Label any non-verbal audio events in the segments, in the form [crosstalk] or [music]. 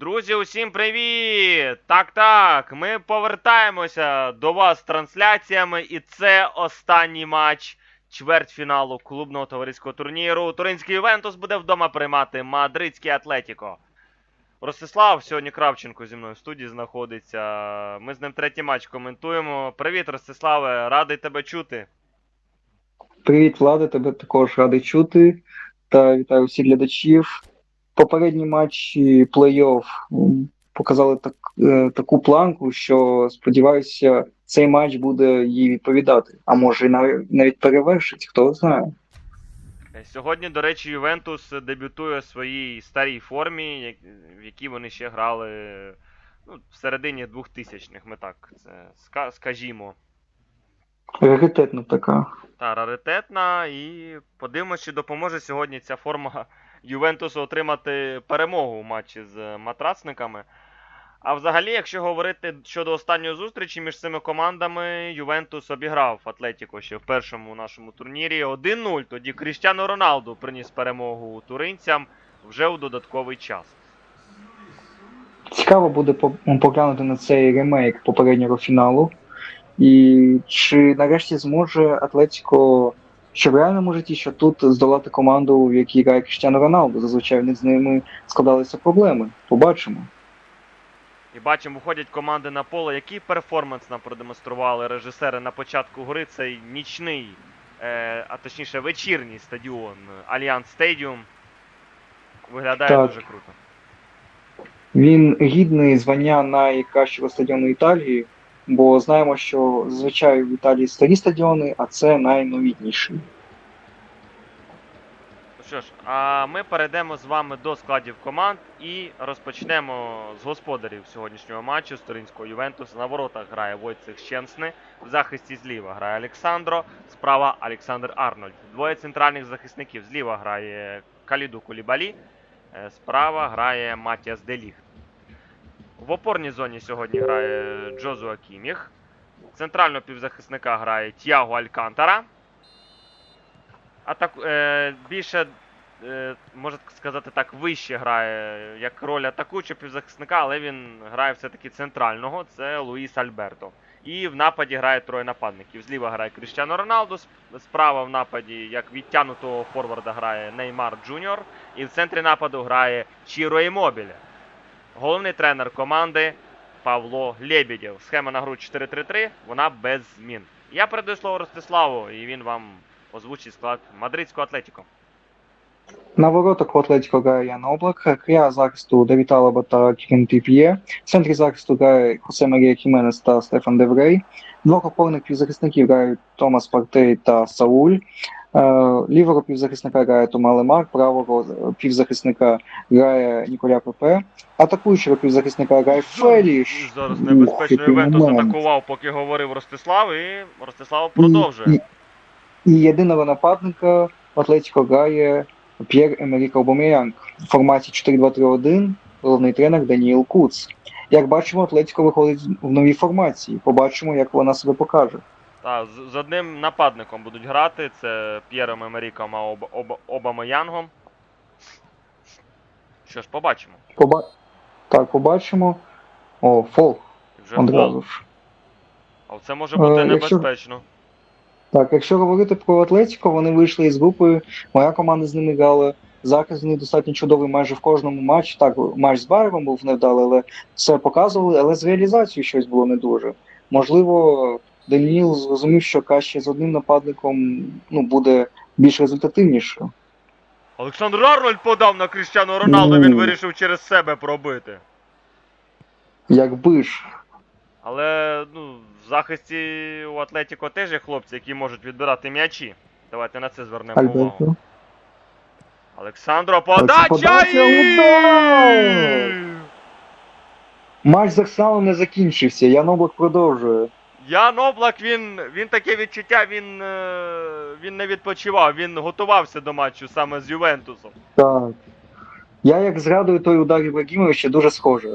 Друзі, усім привіт! Так, так, ми повертаємося до вас з трансляціями, і це останній матч чвертьфіналу клубного товариського турніру. Туринський Ювентус буде вдома приймати мадридський Атлетіко. Ростислав сьогодні Кравченко зі мною в студії знаходиться. Ми з ним третій матч коментуємо. Привіт, Ростиславе, радий тебе чути. Привіт, Влада, тебе також радий чути. Та вітаю всіх глядачів. Попередні матчі плей-офф показали так, е, таку планку, що сподіваюся, цей матч буде їй відповідати. А може, і навіть, навіть перевершить, хто знає. Е, Сьогодні, до речі, Ювентус дебютує в своїй старій формі, в якій вони ще грали ну, в середині 2000-х, ми так це скажімо. Раритетна така. Та раритетна, і подивимось, чи допоможе сьогодні ця форма Ювентусу отримати перемогу у матчі з матрацниками. А взагалі, якщо говорити щодо останньої зустрічі між цими командами, Ювентус обіграв Атлетіко ще в першому нашому турнірі 1-0. Тоді Кріштіану Роналду приніс перемогу туринцям вже у додатковий час. Цікаво буде поглянути на цей ремейк попереднього фіналу. І чи нарешті зможе Атлетіко що в реальному житті, що тут здолати команду, в якій грає Кріштіану Роналду. Зазвичай в них з ними складалися проблеми. Побачимо. І бачимо, виходять команди на поле. Який перформанс нам продемонстрували режисери на початку гри? Цей нічний, е, а точніше вечірній стадіон Альянс Стадіум. Виглядає Так. дуже круто. Він гідний звання найкращого стадіону Італії, бо знаємо, що зазвичай в Італії старі стадіони, а це найновітніший. Ну що ж, а ми перейдемо з вами до складів команд і розпочнемо з господарів сьогоднішнього матчу з Туринського Ювентуса. На воротах грає Войцех Щенсни, в захисті зліва грає Олександро, справа Олександр Арнольд. Двоє центральних захисників зліва грає Каліду Кулібалі, е, справа грає Матіас Деліхт. В опорній зоні сьогодні грає Джозуа Кіміх. Центрального півзахисника грає Тіаго Алькантара. А так е, більше, е, можна сказати так, вище грає як роль атакуючого півзахисника, але він грає все-таки центрального. Це Луїс Альберто. І в нападі грає троє нападників. Зліва грає Кріштіано Роналду, справа в нападі, як відтянутого форварда, грає Неймар Джуніор. І в центрі нападу грає Чіро Імобіле. Головний тренер команди Павло Лебедєв. Схема на гру 4-3-3, вона без змін. Я передаю слово Ростиславу, і він вам озвучить склад мадридського Атлетіко. На воротах у Атлетіко грає Ян Облак, крія захисту Давід Алаба та Кірін Тріп'є, в центрі захисту грає Хосе Марія Хіменес та Стефан Деврей, двох опорних півзахисників грають Томас Партей та Сауль, лівого півзахисника грає Тома Лемар, правого півзахисника грає Ніколя Пепе, атакуючого півзахисника грає Феліш. Зараз небезпечно Ювентус атакував, поки говорив Ростислав, і Ростислав продовжує. І, і, і єдиного нападника Атлетіко грає П'єр Емерік Аубамеянг в форматі 4-2-3-1, головний тренер Даніел Куц. Як бачимо, Атлетіко виходить в новій формації. Побачимо, як вона себе покаже. Та, з, з одним нападником будуть грати. Це П'єром Емеріком а Об, Об, Обамаянгом. Що ж, побачимо. Поба... Так, побачимо. О, фол Вже фол. одразу ж. А це може бути Е, якщо- небезпечно. Так, якщо говорити про Атлетіко, вони вийшли із групи. Моя команда з ними грала. Захист них достатньо чудовий майже в кожному матчі. Так, матч з Байером був невдалий, але все показували, але з реалізацією щось було не дуже. Можливо, Даніл зрозумів, що краще з одним нападником ну, буде більш результативніше. Олександр Арнольд подав на Кріштіану Роналду, він Ну. вирішив через себе пробити. Якби ж. Але ну, в захисті у Атлетіко теж є хлопці, які можуть відбирати м'ячі. Давайте на це звернемо увагу. Олександро, подача! і- Матч з Арсеналом не закінчився. Ян Облак продовжує. Ян Облак, він, він таке відчуття, він, е, він не відпочивав, він готувався до матчу саме з Ювентусом. Так. Я як згадую той удар Ібрагімовича, дуже схоже.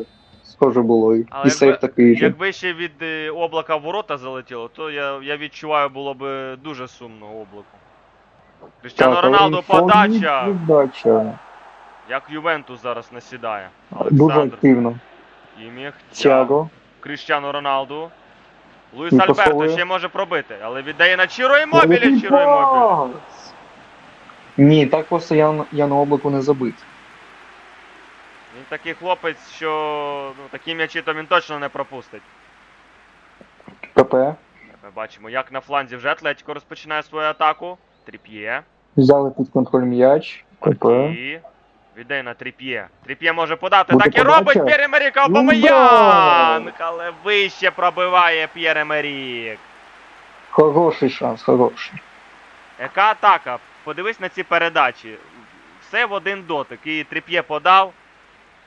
Схоже було. І, Але і сейв якби- такий же. Якби ще від е, облака ворота залетіло, то я, я відчуваю, було б дуже сумно облаку. Кріштіану Роналду подача. Подача. Як Ювентус зараз насідає. Дуже активно. Кіміх, Тяго. Кріштіану Роналду. Луїс Альберто ще може пробити, але віддає на Чіро Імобілі, Чіро Імобілі. Ні, так просто я, я на облаку не забит. Він такий хлопець, що ну, такі м'ячі то він точно не пропустить. ПП. Ми бачимо, як на фланзі вже Атлетіко розпочинає свою атаку. Тріп'є. Взяли під контроль м'яч. ПП. Віддай на Тріп'є. Тріп'є може подати. Буде так і подача. робить П'єр-Емерік Аубамеянг! Але вище пробиває П'єр-Емерік. Хороший шанс, хороший. Яка атака? Подивись на ці передачі. Все в один дотик. І Тріп'є подав.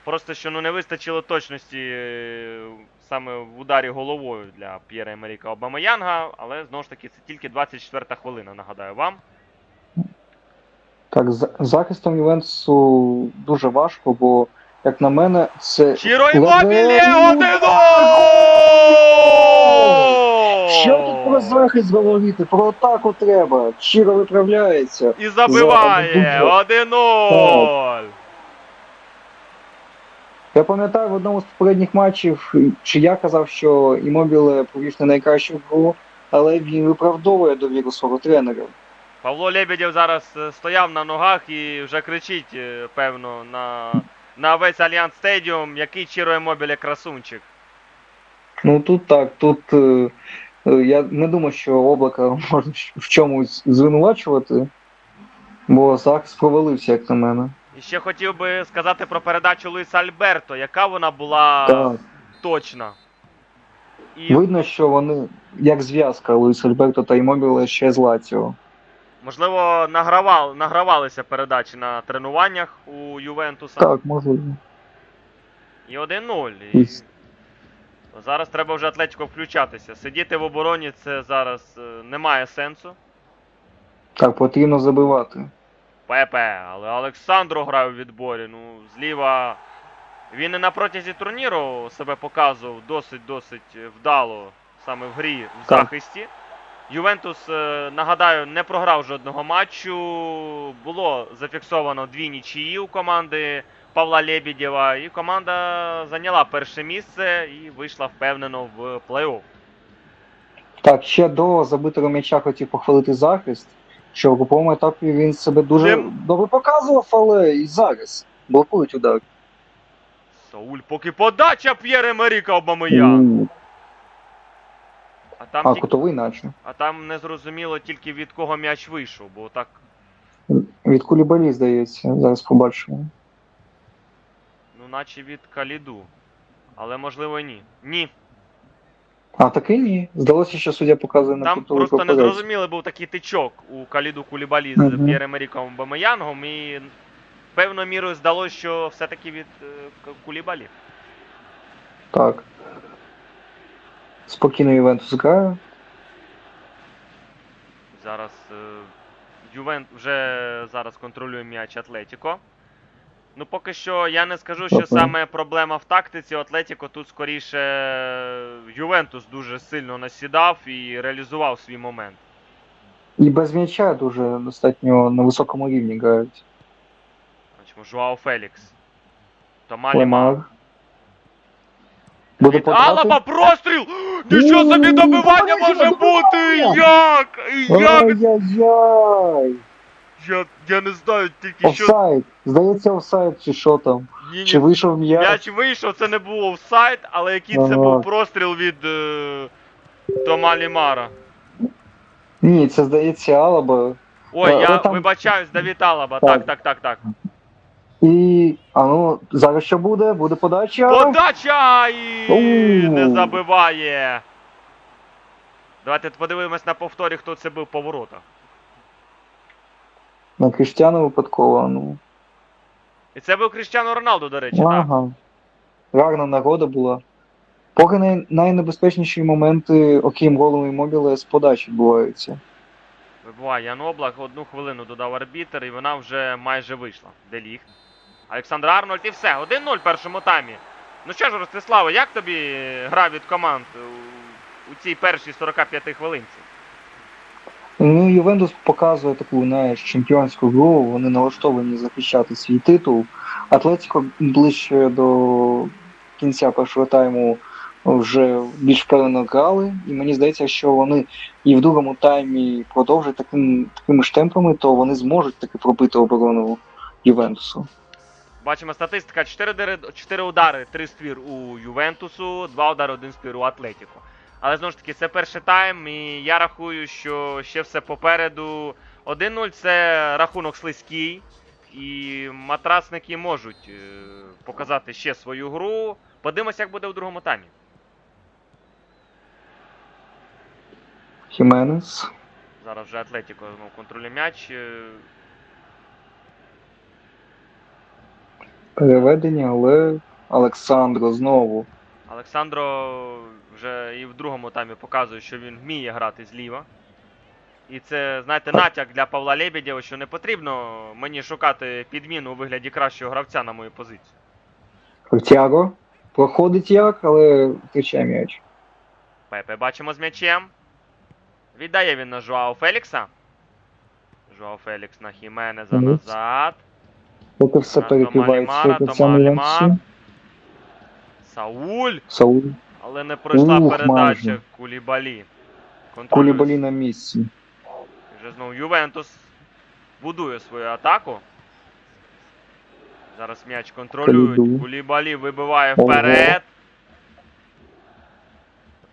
Просто що ну не вистачило точності е, саме в ударі головою для П'єра Емеріка Обамаянга, але знову ж таки це тільки 24 хвилина, нагадаю вам. Так, з захистом Ювентусу дуже важко, бо, як на мене, це. Чіро Імобілі Ну, 1 Що тут про захист говорити? Про атаку треба. Чіро виправляється. І забиває За- 1-0. Я пам'ятаю в одному з попередніх матчів, чи я казав, що Імобіле провів не найкращу гру, але він виправдовує довіру свого тренера. Павло Лебедєв зараз е, стояв на ногах і вже кричить, е, певно, на, на весь Альянс Стедіум, який Чіро Емобілі красунчик. Ну тут так, тут е, я не думаю, що облака [laughs] можна в чомусь звинувачувати, бо захист провалився, як на мене. І ще хотів би сказати про передачу Луїса Альберто, яка вона була Так. точна. І, Видно, що вони як зв'язка Луїс Альберто та Імобіле ще з Лаціо. Можливо, награвал, награвалися передачі на тренуваннях у Ювентуса. Так, можливо. І 1-0. І... Зараз треба вже Атлетико включатися. Сидіти в обороні це зараз е, немає сенсу. Так, потрібно забивати. Пепе, але Олександру грає у відборі. Ну, зліва. Він і на протязі турніру себе показував досить-досить вдало саме в грі в Так. захисті. Ювентус, е, нагадаю, не програв жодного матчу. Було зафіксовано дві нічиї у команди Павла Лебедєва, і команда зайняла перше місце і вийшла впевнено в плей-офф. Так, ще до забитого м'яча хотів похвалити захист, що в груповому етапі він себе дуже Ним- добре показував, але і зараз блокують удар. Сауль, поки подача П'єре Меріка. У, А там, А ті- кутовий наче. а там не зрозуміло тільки від кого м'яч вийшов, бо так Від Кулібалі, здається, зараз побачимо. Ну, наче від Каліду. Але можливо ні. Ні. А таки ні. Здалося, що суддя показує на Там кутовий просто папірець. незрозумілий був такий тичок у Каліду Кулібалі з Мгм. П'єрем Еріком Бамеянгом, і певною мірою здалося, що все-таки від е, К- Кулібалі. Так. Спокійно Ювентус грає. Зараз е, Ювент вже зараз контролює м'яч Атлетіко. Ну, поки що я не скажу, що саме проблема в тактиці Атлетіко. Тут скоріше Ювентус дуже сильно насідав і реалізував свій момент. І без м'яча дуже достатньо на високому рівні грають. Жуао Фелікс. Тома. Лемар. Буде Від? Алаба простріл! Нічого собі добивання добивання, може бути! Як? Як? Ай-яй-яй! Я, я не знаю тільки що. Офсайд. Здається, офсайд чи що там. Ні, Чи ні. вийшов м'яч? М'яч вийшов, це не був офсайд, але який це Ага. був простріл від е, Тома Лімара. Ні, це здається Алаба. Ой, Е, я ну, там- вибачаюсь, Давід Алаба. Так, Так. так, так, так. І. А ну, зараз що буде? Буде подача. Подача і не забиває. Давайте подивимось на повторі, хто це був по воротах. На Кріштяну випадково, ну. І це був Кріштіану Роналду, до речі, так. Ага. Гарна нагода була. Поки най- найнебезпечніші моменти, окрім голу і мобіле, з подачі відбуваються. Вибуває Ян Облак, одну хвилину додав арбітер, і вона вже майже вийшла. Деліг. Олександр Арнольд і все. 1-0 в першому таймі. Ну що ж, Ростиславе, як тобі гра від команд у, цій першій 45 хвилинці? Ну, Ювентус показує таку, знаєш, чемпіонську гру, вони налаштовані захищати свій титул, Атлетіко ближче до кінця першого тайму вже більш впевнено грали, і мені здається, що вони і в другому таймі продовжать таким, такими ж темпами, то вони зможуть таки пробити оборону Ювентусу. Бачимо статистика: 4, 4 удари, 3 ствір у Ювентусу, 2 удари, 1 ствір у Атлетіко. Але знову ж таки, це перший тайм, і я рахую, що ще все попереду. 1-0 це рахунок слизький, і матрасники можуть е, показати ще свою гру. Подивимося, як буде у другому таймі. Хіменес. Зараз вже Атлетіко ну, контролює м'яч. Переведення, але Олександро знову. Олександро вже і в другому таймі показує, що він вміє грати зліва. І це, знаєте, натяк для Павла Лебедєва, що не потрібно мені шукати підміну у вигляді кращого гравця на мою позицію. Тяго. Проходить як, але втрачає м'яч. Пепе бачимо з м'ячем. Віддає він на Жуао Фелікса. Жуао Фелікс на Хіменеза назад. Поки все На перекривається Томалімара, гравцями Томалімар. Ювентусу. Сауль. Сауль. Але не пройшла Ух, передача майже. Кулібалі. Контролює. Кулібалі на місці. Вже знову Ювентус будує свою атаку. Зараз м'яч контролюють. Каліду. Кулібалі вибиває Ого. вперед.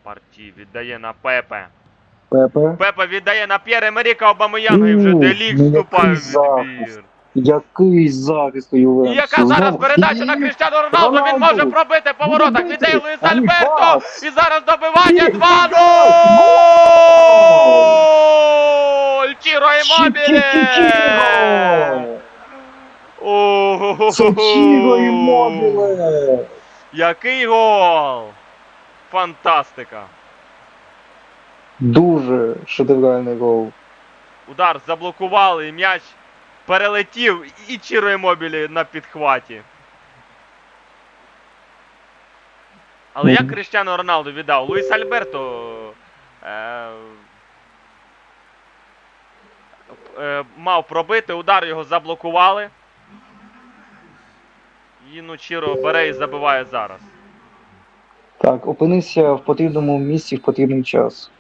Парті віддає на Пепе. Пепе. Пепе віддає на П'єре Емеріка Обамеянга і вже Ух, Делік ну вступає в захист. відбір. Який захист у І Ювентусу. яка зараз передача на І- Кріштіану Роналду? Він може пробити по воротах. Віддає! Луїс Альберто. І зараз добивання Ні, 2-0! Чіро! Ого! Це Чіро Іммобіле! Який гол! Фантастика! Дуже шедевральний гол. Удар заблокували, і м'яч перелетів і Чіро Імобілі на підхваті. Але як Мгм. Кріштіану Роналду віддав? Луїс Альберто е, е, мав пробити, удар його заблокували. І ну Чіро бере і забиває зараз. Так, опинився в потрібному місці в потрібний час.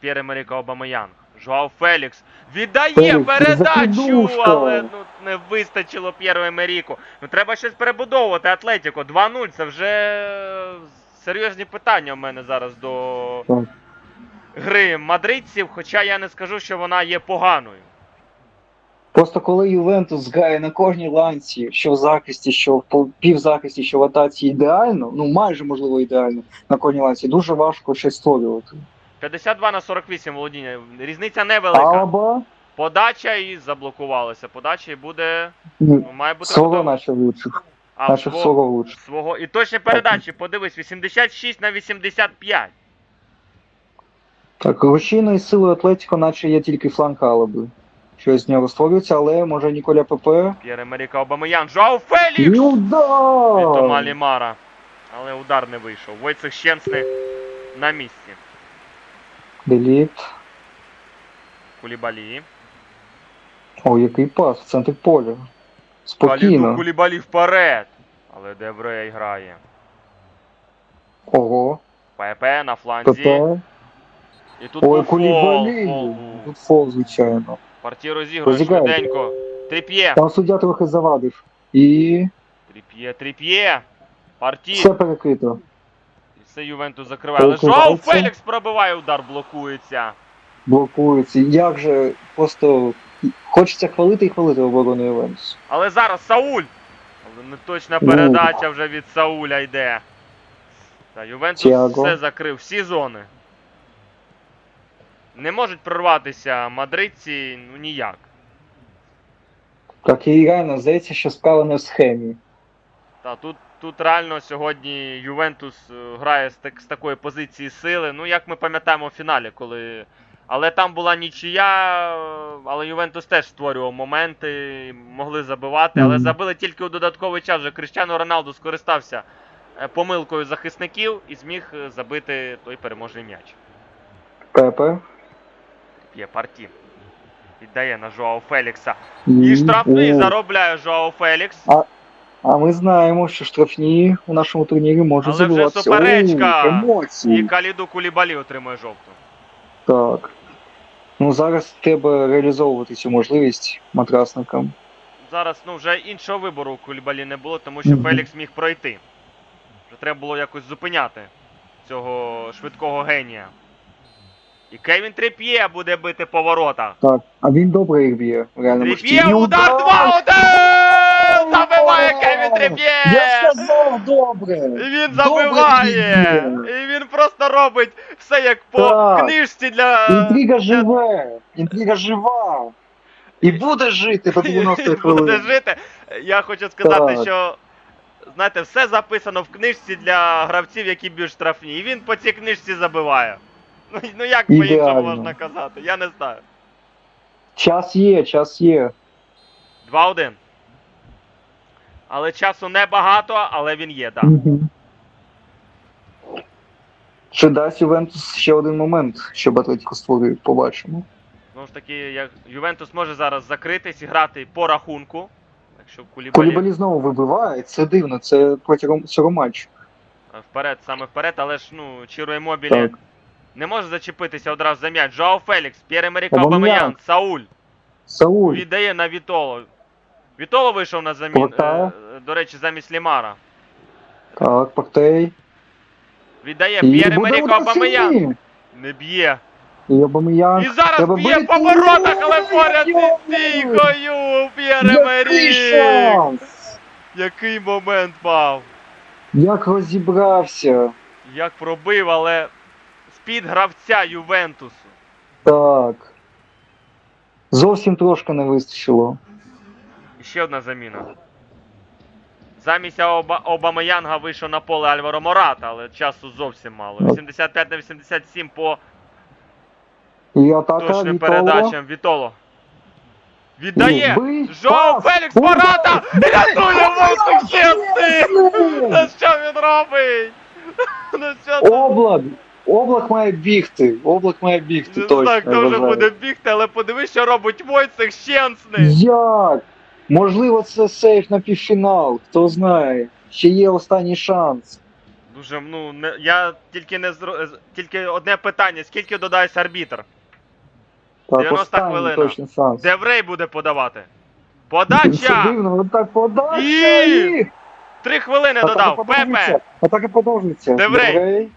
Зараз П'єре Меріка Обамеянг. Жуав Фелікс віддає Фелікс, передачу, але ну не вистачило П'єру Емеріку. Ну треба щось перебудовувати Атлетіко. 2-0 це вже серйозні питання в мене зараз до Так. гри мадридців, хоча я не скажу, що вона є поганою. Просто коли Ювентус грає на кожній ланці, що в захисті, що в півзахисті, що в атаці ідеально, ну майже можливо ідеально на кожній ланці, дуже важко щось створювати. 52 на 48 володіння. Різниця невелика. Алаба Подача і заблокувалася. Подача і буде. Ну, має бути свого готова. наче лучше. А, Наче свого- свого лучше. свого. І точні передачі, подивись, 86 на 85. Так, рушійною силою Атлетіко, наче є тільки фланг Алаби. Щось з нього створюється, але може Ніколя ПП. П'єре Меріка Обамеян. Жау Фелікс! І Від Тома! Лімара. Але удар не вийшов. Войцех Щенсни на місці. Деліт. Кулібалі. О, який пас в центрі поля. Спокійно. Кулібалі вперед. Але Деврей грає. Ого. ПП на фланзі. ПП. І тут Ой. Кулібалі. фол. Тут фол, звичайно. Партію розігрує Розіграє. швиденько. Тріп'є. Там суддя трохи завадив. І Тріп'є, тріп'є. Парті. все перекрито. Все Ювентус закриває. Але Перекривається. Фелікс пробиває удар, блокується. Блокується. Як же просто хочеться хвалити і хвалити оборону Ювентусу. Але зараз Сауль. Але неточна передача вже від Сауля йде. Та Ювентус Тіаго. все закрив, всі зони. Не можуть прорватися мадридці ну ніяк. Так і реально здається, що справа не в схемі. Та тут, тут реально сьогодні Ювентус е, грає з, так, з такої позиції сили. Ну, як ми пам'ятаємо в фіналі, коли. Але там була нічия, е, але Ювентус теж створював моменти, могли забивати, але забили тільки у додатковий час. Вже Кріштіану Роналду скористався е, помилкою захисників і зміг забити той переможний м'яч. Пепе. Тріп'є парті. Віддає на Жоао Фелікса. І штрафний заробляє Жоао Фелікс. А- ми знаємо, що штрафні у нашому турнірі можуть Але вже суперечка. О, емоції. І Каліду Кулібалі отримує жовту. Так. Ну зараз треба реалізовувати цю можливість матрасникам. Зараз ну вже іншого вибору у Кулібалі не було, тому що Мгм. Фелікс міг пройти. Вже треба було якось зупиняти цього швидкого генія. І Кевін Тріп'є буде бити по воротах. Так, а він добре їх б'є. Реально Тріп'є, удар 2-1! Забиває Я сказав добре! І він забиває! І він просто робить все як по Так. книжці для. Інтрига живе! Інтрига жива! І буде жити до 90 [laughs] Буде жити. Я хочу сказати, Так. що. Знаєте, все записано в книжці для гравців, які б'ють штрафні. І він по цій книжці забиває. Ну, ну як по-іншому можна казати? Я не знаю. Час є, час є. 2-1. Але часу небагато, але він є, так. Мгм. Чи дасть Ювентус ще один момент, щоб Атлетіко створює, побачимо. Знову ж таки, як Ювентус може зараз закритись і грати по рахунку. Якщо Кулібалі Колібалі знову вибиває, це дивно, це протягом цього матчу. вперед, саме вперед, але ж ну, Чіро Емобілі не може зачепитися одразу за м'яч. Жоао Фелікс, П'єр Емерік Обам'ян. Сауль Сауль, віддає на Вітоло. Вітоло вийшов на замін, е, до речі, замість Лімара. так, Партей. Віддає удар Обамеян. сильний. Не б'є. І Обамеян. І зараз б'є по воротах, але поряд зі стійкою. П'єр Який Який момент мав. Як розібрався. Як пробив, але з-під гравця Ювентусу. Так. Зовсім трошки не вистачило. Ще одна заміна. Замість Оба... Обамеянга вийшов на поле Альваро Мората, але часу зовсім мало. Ну. 85 на 87 по І атака точним Вітоло. передачам. Вітоло. Віддає! Бий, Жоу Фелікс! Мората! Рятує Чесний! На що він робить? [laughs] Що? Облак! Облак має бігти. Облак має бігти, точно. вже вважаю. буде бігти, але подивись, що робить Войцех Щенсний. Як? Можливо, це сейф на півфінал, хто знає. Ще є останній шанс. Дуже, ну, не, я тільки не зро... тільки одне питання: скільки додається арбітр? Так, 90 останній хвилина. точно шанс. Деврей буде подавати. Це Подача! дивно, от так подача І- і... Три хвилини додав. Пепе! Атака продовжується. Деврей. Деврей.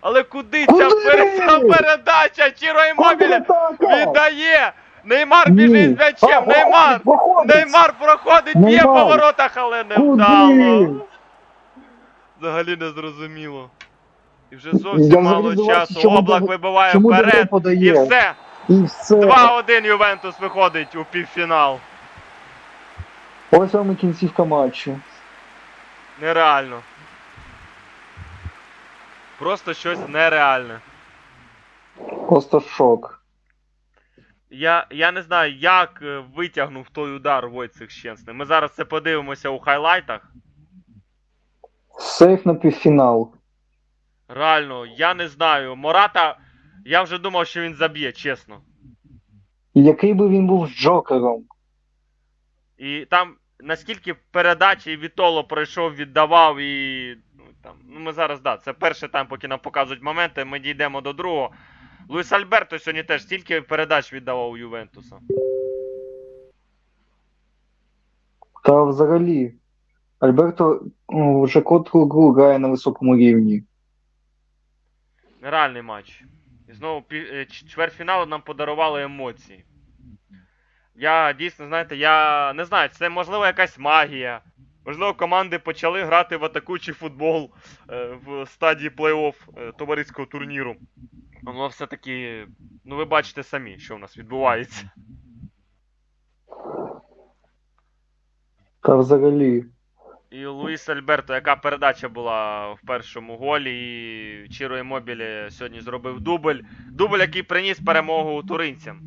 Але куди Куди? ця пер- ця передача? Чіро Іммобіле Контратака! віддає! Неймар біжить з м'ячем! Неймар! Неймар проходить, б'є по воротах, але не вдало. Взагалі не зрозуміло. І вже зовсім мало часу. Облак вибиває вперед. І все. І все. 2-1 Ювентус виходить у півфінал. Ось вам і кінцівка матчу. Нереально. Просто щось нереальне. Просто шок. Я, я не знаю, як е, витягнув той удар Войцех Щенсний. Ми зараз це подивимося у хайлайтах. Сейф на півфінал. Реально, я не знаю. Мората, я вже думав, що він заб'є, чесно. Який би він був джокером. І там наскільки передач і Вітоло пройшов, віддавав і. Ну, там, ну ми зараз, да, це перший тайм, поки нам показують моменти, ми дійдемо до другого. Луїс Альберто сьогодні теж стільки передач віддавав у Ювентуса. Та взагалі. Альберто ну, вже котру грає на високому рівні. Нереальний матч. І знову пі- е, чвертьфіналу нам подарували емоції. Я дійсно, знаєте, я не знаю, це можливо якась магія. Можливо, команди почали грати в атакуючий футбол е, в стадії плей-офф е, товариського турніру. Воно все-таки, ну ви бачите самі, що в нас відбувається. Та взагалі. І Луїс Альберто, яка передача була в першому голі, і Чіро Емобілі сьогодні зробив дубль. Дубль, який приніс перемогу туринцям.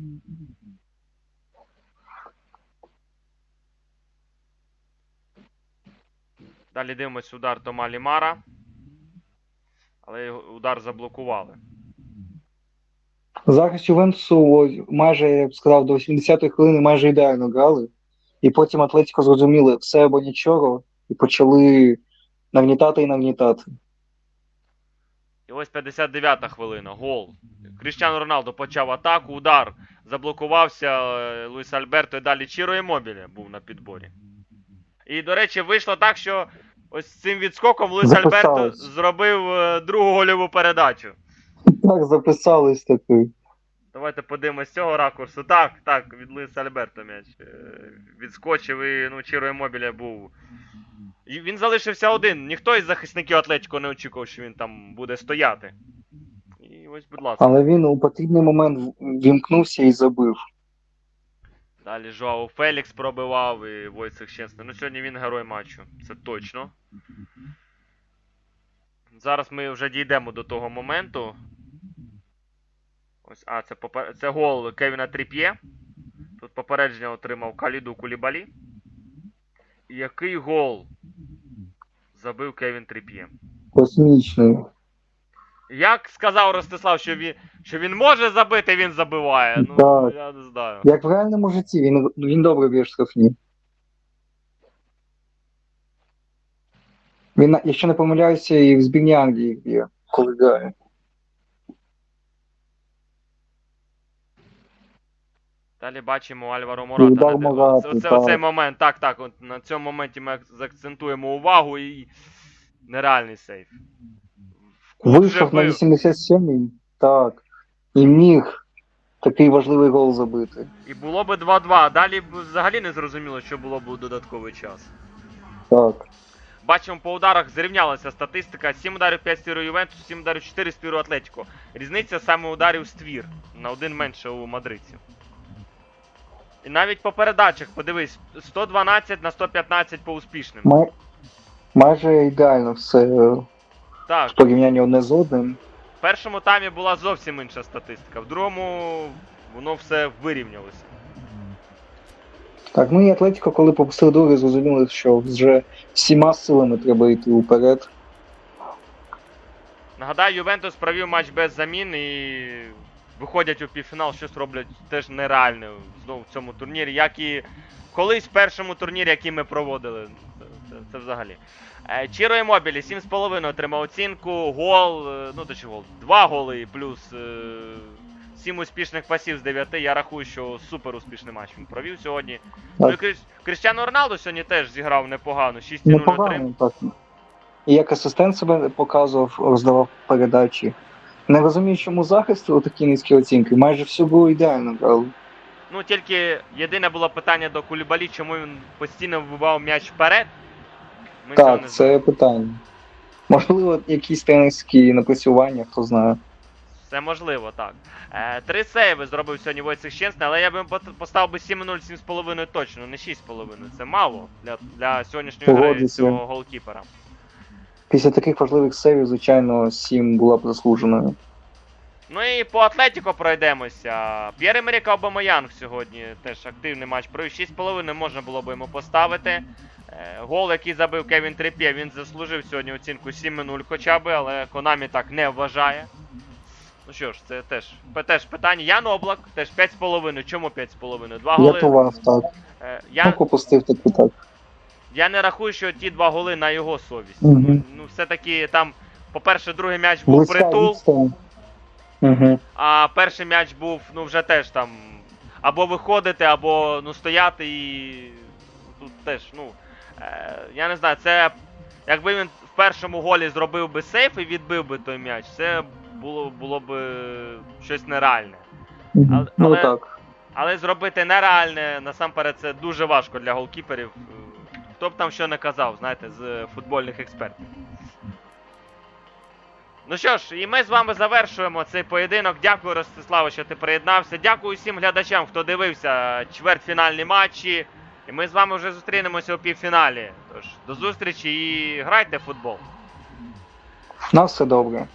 Далі дивимось удар Тома Лімара. Але удар заблокували. Захист Ювентусу майже, я б сказав, до 80-ї хвилини майже ідеально грали. І потім Атлетіко зрозуміли все або нічого, і почали нагнітати і нагнітати. І ось 59-та хвилина. Гол. Кріштіану Роналдо почав атаку, удар. Заблокувався е, Луїс Альберто і далі Чіро Імобілі був на підборі. І, до речі, вийшло так, що ось цим відскоком Луїс Альберто зробив е, другу гольову передачу. Так записались такий. Давайте подивимось з цього ракурсу. Так, так, від Луїса Альберто м'яч е, відскочив і ну, Чіро Імобілі був. І він залишився один. Ніхто із захисників Атлетіко не очікував, що він там буде стояти. І ось, будь ласка. Але він у потрібний момент вімкнувся і забив. Далі Жоао Фелікс пробивав і Войцех Щенсний. Ну сьогодні він герой матчу, це точно. Зараз ми вже дійдемо до того моменту. Ось, а, це, попер... це гол Кевіна Тріп'є. Тут попередження отримав Каліду Кулібалі. Який гол забив Кевін Тріп'є? Космічний. Як сказав Ростислав, що він, що він може забити, він забиває. Ну, Так. я не знаю. Як в реальному житті, він, він добре б'є штрафні. Він, якщо не помиляюся, і в збірні Англії б'є, коли грає. Далі бачимо Альваро Мората. удар на Морати, оце, так. оцей момент, так, так. От на цьому моменті ми заакцентуємо увагу і нереальний сейф. Вийшов на 87-й, так. І міг такий важливий гол забити. І було би 2-2. а Далі б взагалі не зрозуміло, що було б у додатковий час. Так. Бачимо, по ударах зрівнялася статистика. 7 ударів 5 стіру Ювентусу, 7 ударів 4 стіру Атлетіко. Різниця саме ударів ствір. На один менше у мадридців. І навіть по передачах, подивись, 112 на 115 по успішним. Май... Майже ідеально все е, Так, в порівнянні одне з одним. В першому таймі була зовсім інша статистика, в другому воно все вирівнялося. Так, ну і Атлетіко, коли попустили друге, зрозуміли, що вже всіма силами треба йти уперед. Нагадаю, Ювентус провів матч без замін і виходять у півфінал, щось роблять теж нереальне знову в цьому турнірі, як і колись в першому турнірі, який ми проводили. Це, це, взагалі. Е, Чіро Імобілі 7,5 отримав оцінку, гол, е, ну то чи гол, два голи і плюс е, 7 успішних пасів з 9. Я рахую, що супер успішний матч він провів сьогодні. Ну і Кріштіану Роналду сьогодні теж зіграв непогано. 6-0 отримав. І як асистент себе показував, роздавав передачі. Не розумію, чому захист у такі низькі оцінки. Майже все було ідеально грали. Ну тільки єдине було питання до Кулібалі, чому він постійно вибивав м'яч вперед. Ми цього Так, не це знаємо. питання. Можливо, якісь тренерські напрацювання, хто знає. Це можливо, так. Е, три сейви зробив сьогодні Войцех Щенсний, але я б йому пот- поставив би 7-0, 7,5 точно, не 6,5. Це мало для, для сьогоднішньої гри Погоджуюся. цього голкіпера. Після таких важливих сейвів, звичайно, 7 була б заслуженою. Ну і по Атлетіко пройдемося. П'єр Емеріка Обамаянг сьогодні теж активний матч провів. 6,5 можна було б йому поставити. Е, Гол, який забив Кевін Трип'є, він заслужив сьогодні оцінку 7-0 хоча б, але Конамі так не вважає. Ну що ж, це теж, теж питання. Ян Облак теж 5,5. Чому 5,5? Два голи. Рятував, так. Е, Ну, я, попустив так і так. Я не рахую, що ті два голи на його совість. Мгм. Ну, ну все-таки там, по-перше, другий м'яч був Близька притул. Угу. А перший м'яч був, ну вже теж там. Або виходити, або ну стояти і. Тут теж, ну. Е, я не знаю, це. Якби він в першому голі зробив би сейф і відбив би той м'яч, це було, було б щось нереальне. Але- Ну але- так. Але зробити нереальне, насамперед, це дуже важко для голкіперів. Хто б там що не казав, знаєте, з футбольних експертів. Ну що ж, і ми з вами завершуємо цей поєдинок. Дякую, Ростиславе, що ти приєднався. Дякую всім глядачам, хто дивився чвертьфінальні матчі. І ми з вами вже зустрінемося у півфіналі. Тож, до зустрічі і грайте в футбол. На все добре.